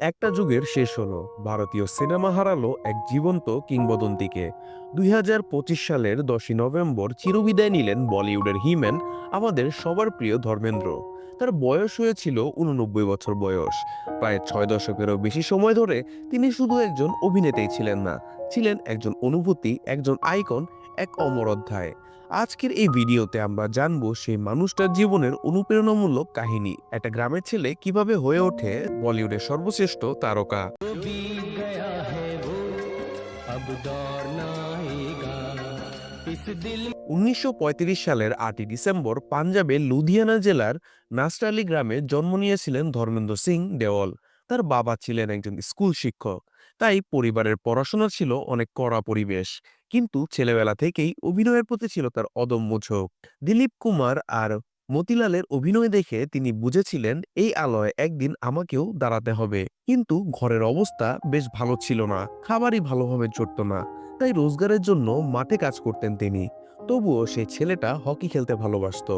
একটা যুগের শেষ হলো। ভারতীয় সিনেমা হারালো এক জীবন্ত কিংবদন্তিকে। দুই হাজার পঁচিশ সালের দশই নভেম্বর চিরবিদায় নিলেন বলিউডের হিম্যান, আমাদের সবার প্রিয় ধর্মেন্দ্র। তার বয়স হয়েছিল উননব্বই বছর বয়স। প্রায় ছয় দশকেরও বেশি সময় ধরে তিনি শুধু একজন অভিনেতাই ছিলেন না, ছিলেন একজন অনুভূতি, একজন আইকন, এক অমর অধ্যায়। আজকের এই ভিডিওতে আমরা জানব সেই মানুষটার জীবনের অনুপ্রেরণামূলক কাহিনী। একটা গ্রামের ছেলে কীভাবে হয়ে ওঠে বলিউডের সর্বশ্রেষ্ঠ তারকা। উনিশশো পঁয়ত্রিশ সালের আটই ডিসেম্বর পাঞ্জাবের লুধিয়ানা জেলার নাস্টালি গ্রামে জন্ম নিয়েছিলেন ধর্মেন্দ্র সিং দেওয়াল। তার বাবা ছিলেন একজন স্কুল শিক্ষক। তাই পরিবারের পড়াশোনা ছিল অনেক কড়া পরিবেশ। কিন্তু ছেলেবেলা থেকেই অভিনয়ের প্রতি ছিল তার অদম্য ঝোঁক। দিলীপ কুমার আর মতিলালের অভিনয় দেখে তিনি বুঝেছিলেন, এই আলোয় একদিন আমাকেও দাঁড়াতে হবে। কিন্তু ঘরের অবস্থা বেশ ভালো ছিল না। খাবারই ভালোভাবে জুটত না। তাই রোজগারের জন্য মাঠে কাজ করতেন তিনি। তবুও সেই ছেলেটা হকি খেলতে ভালোবাসত,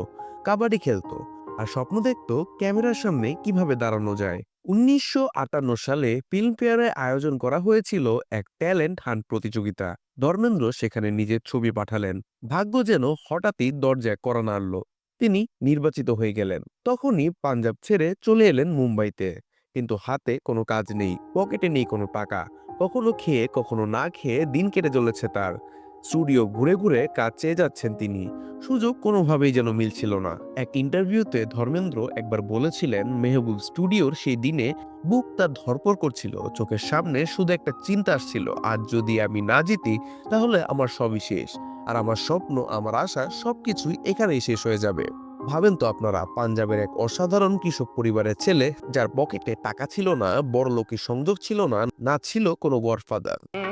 কাবাডি খেলত। আর স্বপ্ন দেখত ক্যামেরার সামনে কীভাবে দাঁড়ানো যায়। উনিশশো আটান্ন সালে ফিল্মফেয়ারে আয়োজন করা হয়েছিল এক ট্যালেন্ট হান্ট প্রতিযোগিতা। ধর্মেন্দ্র সেখানে নিজের ছবি পাঠালেন। ভাগ্য যেন হঠাৎই দরজায় করা নাড়ল তিনি নির্বাচিত হয়ে গেলেন। তখনই পাঞ্জাব ছেড়ে চলে এলেন মুম্বাইতে। কিন্তু হাতে কোনো কাজ নেই, পকেটে নেই কোনো টাকা। কখনো খেয়ে, কখনো না খেয়ে দিন কেটে চলেছে তার। স্টুডিও ঘুরে ঘুরে কাজ চেয়ে যাচ্ছেন তিনি। সুযোগ কোনোভাবেই যেন মিলছিল না। এক ইন্টারভিউতে ধর্মেন্দ্র একবার বলেছিলেন, মেহবুব স্টুডিওর সেই দিনে বুক তার ধরপড় করছিল। চোখের সামনে শুধু একটা চিন্তা আসছিল, আজ যদি আমি না জিতি, তাহলে আমার সবই শেষ। আর আমার স্বপ্ন, আমার আশা সবকিছুই এখানেই শেষ হয়ে যাবে। ভাবেন তো আপনারা, পাঞ্জাবের এক অসাধারণ কৃষক পরিবারের ছেলে, যার পকেটে টাকা ছিল না বড় লোকের সংযোগ ছিল না না ছিল কোনো গডফাদার।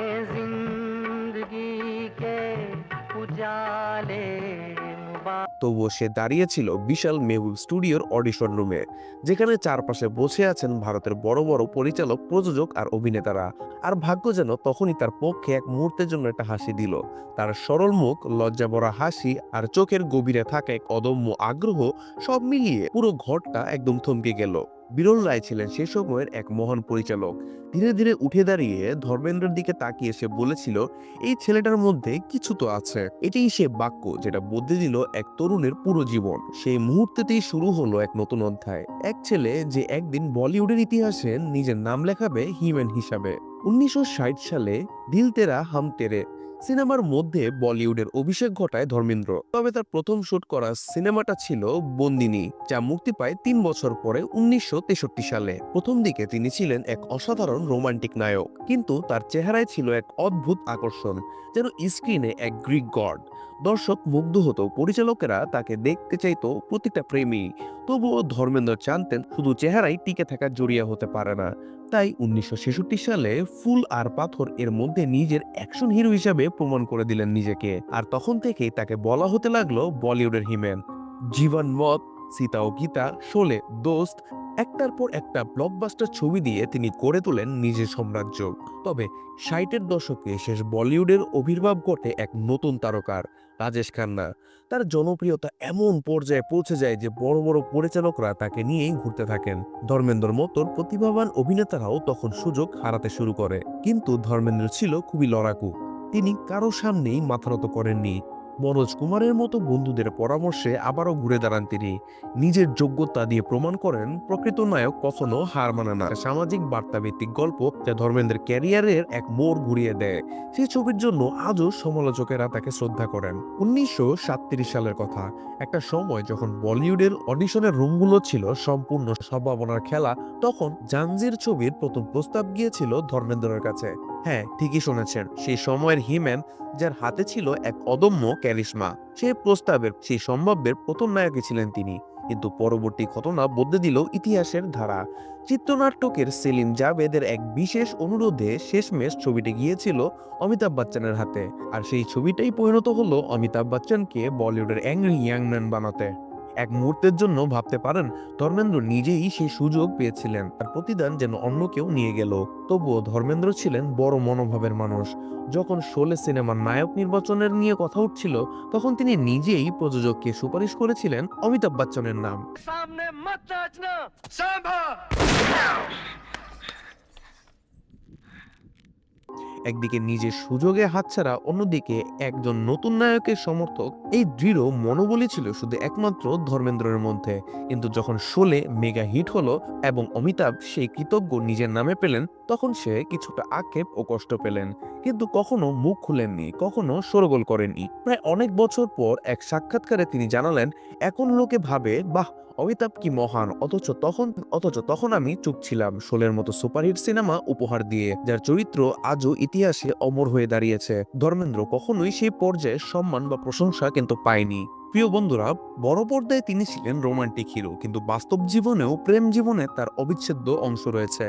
তবুও সে দাঁড়িয়েছিল বিশাল মেহবুব স্টুডিওর অডিশন রুমে, যেখানে চারপাশে বসে আছেন ভারতের বড় বড় পরিচালক, প্রযোজক আর অভিনেতারা। আর ভাগ্য যেন তখনই তার পক্ষে এক মুহূর্তের জন্য একটা হাসি দিল। তার সরল মুখ, লজ্জা ভরা হাসি আর চোখের গভীরে থাকা এক অদম্য আগ্রহ সব মিলিয়ে পুরো ঘরটা একদম থমকে গেল। বিরল রায় ছিলেন সে সময়ের এক মহান পরিচালক। ধীরে ধীরে উঠে দাঁড়িয়ে ধর্মেন্দ্রের দিকে তাকিয়ে সে বলেছিল, এই ছেলেটার মধ্যে কিছু তো আছে। এটাই সে বাক্য যেটা বদলে দিল এক তরুণের পুরো জীবন। সেই মুহূর্তেতেই শুরু হলো এক নতুন অধ্যায়। এক ছেলে যে একদিন বলিউডের ইতিহাসে নিজের নাম লেখাবে হিম্যান হিসাবে। উনিশশো ষাট সালে দিল তেরা হাম তেরে সিনেমার মধ্যে বলিউডের অভিষেক ঘটায় ধর্মেন্দ্র। তবে তার প্রথম শুট করা সিনেমাটা ছিল বন্দিনী, যা মুক্তি পায় তিন বছর পরে উনিশশো তেষট্টি সালে। প্রথম দিকে তিনি ছিলেন এক অসাধারণ রোমান্টিক নায়ক, কিন্তু তার চেহারায় ছিল এক অদ্ভুত আকর্ষণ, যেন স্ক্রিনে এক গ্রিক গড। দর্শক মুগ্ধ হতো। পরিচালকেরা তাকে দেখতে চাইতো প্রতিটা প্রেমী। তবুও ধর্মেন্দ্র জানতেন শুধু চেহারাই টিকে থাকা জড়িয়ে হতে পারে না। তাই উনিশশো ছেষট্টি সালে ফুল আর পাথর এর মধ্যে নিজের অ্যাকশন হিরো হিসাবে প্রমাণ করে দিলেন নিজেকে। আর তখন থেকেই তাকে বলা হতে লাগল বলিউডের হিমেন। জীবন মত, সীতা ও গীতা, শোলে, দোস্ত, একটার পর একটা ব্লকবাস্টার ছবি দিয়ে তিনি করে তোলেন নিজের সাম্রাজ্য। তবে ষাটের দশকে শেষ বলিউডের আবির্ভাব ঘটে এক নতুন তারকার। রাজেশ খান্না। তার জনপ্রিয়তা এমন পর্যায়ে পৌঁছে যায় যে বড় বড় পরিচালকরা তাকে নিয়েই ঘুরতে থাকেন। ধর্মেন্দ্র মতন প্রতিভাবান অভিনেতারাও তখন সুযোগ হারাতে শুরু করে। কিন্তু ধর্মেন্দ্র ছিল খুবই লড়াকু। তিনি কারও সামনেই মাথা নত করেননি। মনোজ কুমারের মতো বন্ধুদের পরামর্শে আবারও ঘুরে দাঁড়ান তিনি। নিজের যোগ্যতা দিয়ে প্রমাণ করেন প্রকৃত নায়ক কখনো হার মানে না। সামাজিক বার্তাভিত্তিক গল্প যা ধর্মেন্দ্রের ক্যারিয়ারের এক মোড় ঘুরিয়ে দেয়। সেই ছবির জন্য আজও সমালোচকেরা তাকে শ্রদ্ধা করেন। উনিশশো সালের কথা। একটা সময় যখন বলিউডের অডিশনের রুমগুলো ছিল সম্পূর্ণ সম্ভাবনার খেলা, তখন জাঞ্জির ছবির প্রথম প্রস্তাব গিয়েছিল ধর্মেন্দ্রের কাছে। হ্যাঁ ঠিকই শুনেছেন। সেই সময়ের হিম্যান যার হাতে ছিল এক অদম্য ক্যারিশমা সেই প্রস্তাবের, সেই সম্ভাব্যের প্রথম নায়কই ছিলেন তিনি। কিন্তু পরবর্তী ঘটনা বদলে দিল ইতিহাসের ধারা। চিত্রনাট্যকের সেলিম জাভেদের এক বিশেষ অনুরোধে শেষমেশ ছবিটি গিয়েছিল অমিতাভ বচ্চনের হাতে। আর সেই ছবিটাই পরিণত হলো অমিতাভ বচ্চনকে বলিউডের অ্যাংরি ইয়াং ম্যান বানাতে। এক মুহূর্তের জন্য ভাবতে পারেন ধর্মেন্দ্র নিজেই সেই সুযোগ পেয়েছিলেন। তার প্রতিদান যেন অন্য কেউ নিয়ে গেল। তবুও ধর্মেন্দ্র ছিলেন বড় মনোভাবের মানুষ। যখন শোলে সিনেমার নায়ক নির্বাচনের নিয়ে কথা উঠছিল, তখন তিনি নিজেই প্রযোজককে সুপারিশ করেছিলেন অমিতাভ বচ্চনের নাম। সামনে একদিকে নিজের সুযোগে হাতছাড়া, অন্যদিকে একজন নতুন নায়কের সমর্থক। এই দৃঢ় মনোবলই ছিল শুধু একমাত্র ধর্মেন্দ্রের মধ্যে। কিন্তু যখন শোলে মেগা হিট হলো এবং অমিতাভ সেই কৃতজ্ঞ নিজের নামে পেলেন, তখন সে কিছুটা আক্ষেপ ও কষ্ট পেলেন। কিন্তু কখনো মুখ খুলেননি, কখনো সরগোল করেননি। প্রায় অনেক বছর পর এক সাক্ষাৎকারে তিনি জানালেন, এখন লোকে ভাবে, বাহ অমিতাভ কি মহান? অথচ তখন অথচ তখন আমি চুপ ছিলাম। শোলের মতো সুপারহিট সিনেমা উপহার দিয়ে, যার চরিত্র আজও ইতিহাসে অমর হয়ে দাঁড়িয়েছে। ধর্মেন্দ্র কখনোই সেই পর্যায়ে সম্মান বা প্রশংসা কিন্তু পায়নি। প্রিয় বন্ধুরা, বড় পর্দায় তিনি ছিলেন রোমান্টিক হিরো, কিন্তু বাস্তব জীবনেও প্রেম জীবনে তার অবিচ্ছেদ্য অংশ রয়েছে।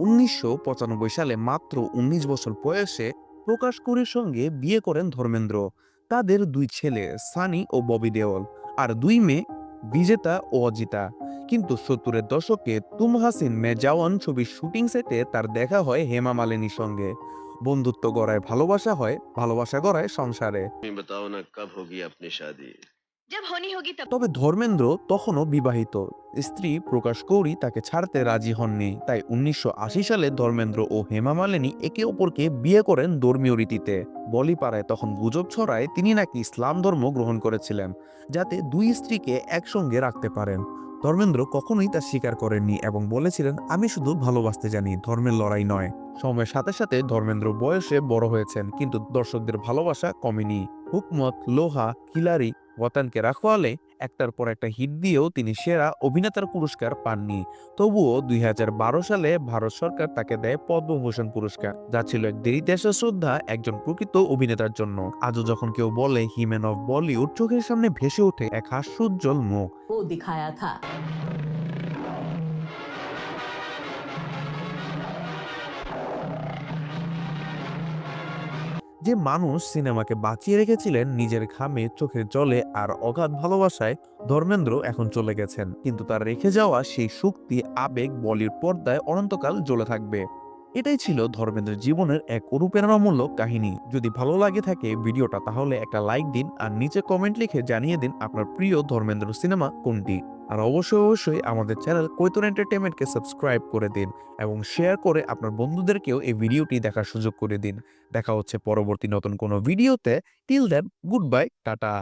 উনিশশো পঁচানব্বই সালে মাত্র উনিশ বছর বয়সে প্রকাশ কুরির সঙ্গে বিয়ে করেন ধর্মেন্দ্র। তাদের দুই ছেলে, সানি ও ববি দেওল। আর দুই মেয়ে বিজেতা ও অজিতা। কিন্তু সত্তরের দশকে তুম হাসিন মে জাওয়ান ছবির শুটিং সেটে তার দেখা হয় হেমা মালিনীর সঙ্গে। বন্ধুত্ব গড়ায় ভালোবাসা হয়, ভালোবাসা গড়ায় সংসারে। তবে ধর্মেন্দ্র তখনও বিবাহিত। স্ত্রী প্রকাশ কৌরী তাকে ছাড়তে রাজি হননি। তাই উনিশশো আশি সালে ধর্মেন্দ্র ও হেমা মালিনী একে অপরকে বিয়ে করেন ধর্মীয় রীতিতে। বলিপাড়ায় তখন গুজব ছড়ায় তিনি নাকি ইসলাম ধর্ম গ্রহণ করেছিলেন, যাতে দুই স্ত্রীকে একসঙ্গে রাখতে পারেন। ধর্মেন্দ্র কখনোই তা স্বীকার করেননি এবং বলেছিলেন, আমি শুধু ভালোবাসতে জানি, ধর্মের লড়াই নয়। সময়ের সাথে সাথে ধর্মেন্দ্র বয়সে বড় হয়েছেন, কিন্তু দর্শকদের ভালোবাসা কমেনি। হুকমত, লোহা খিলারি ওয়াতানকে রাখওয়ালে একটার পর একটা হিট দিয়েও তিনি সেরা অভিনেতার পুরস্কার পাননি। তবুও দুই হাজার বারো সালে ভারত সরকার তাকে দেয় পদ্মভূষণ পুরস্কার, যা ছিল এক দেরি দেশের শ্রদ্ধা একজন প্রকৃত অভিনেতার জন্য। আজও যখন কেউ বলে, হিমেন অফ বলিউড চোখের সামনে ভেসে ওঠে এক হাস্যোজ্জ্বল মুখ। ও দিখায়া থা। যে মানুষ সিনেমাকে বাঁচিয়ে রেখেছিলেন নিজের ঘামে চোখের জলে আর অগাধ ভালোবাসায় ধর্মেন্দ্র এখন চলে গেছেন। কিন্তু তার রেখে যাওয়া সেই শক্তি, আবেগ, বলির পর্দায় অনন্তকাল জ্বলে থাকবে। এটাই ছিল ধর্মেন্দ্র জীবনের এক অনুপ্রেরণামূলক কাহিনী। যদি ভালো লাগে থাকে ভিডিওটা, তাহলে একটা লাইক দিন আর নিচে কমেন্ট লিখে জানিয়ে দিন আপনার প্রিয় ধর্মেন্দ্র সিনেমা কোনটি। আর অবশ্যই অবশ্যই আমাদের চ্যানেল কৈতন এন্টারটেনমেন্টকে সাবস্ক্রাইব করে দিন এবং শেয়ার করে আপনার বন্ধুদেরকেও এই ভিডিওটি দেখার সুযোগ করে দিন। দেখা হচ্ছে পরবর্তী নতুন কোনো ভিডিওতে। Till then goodbye tata.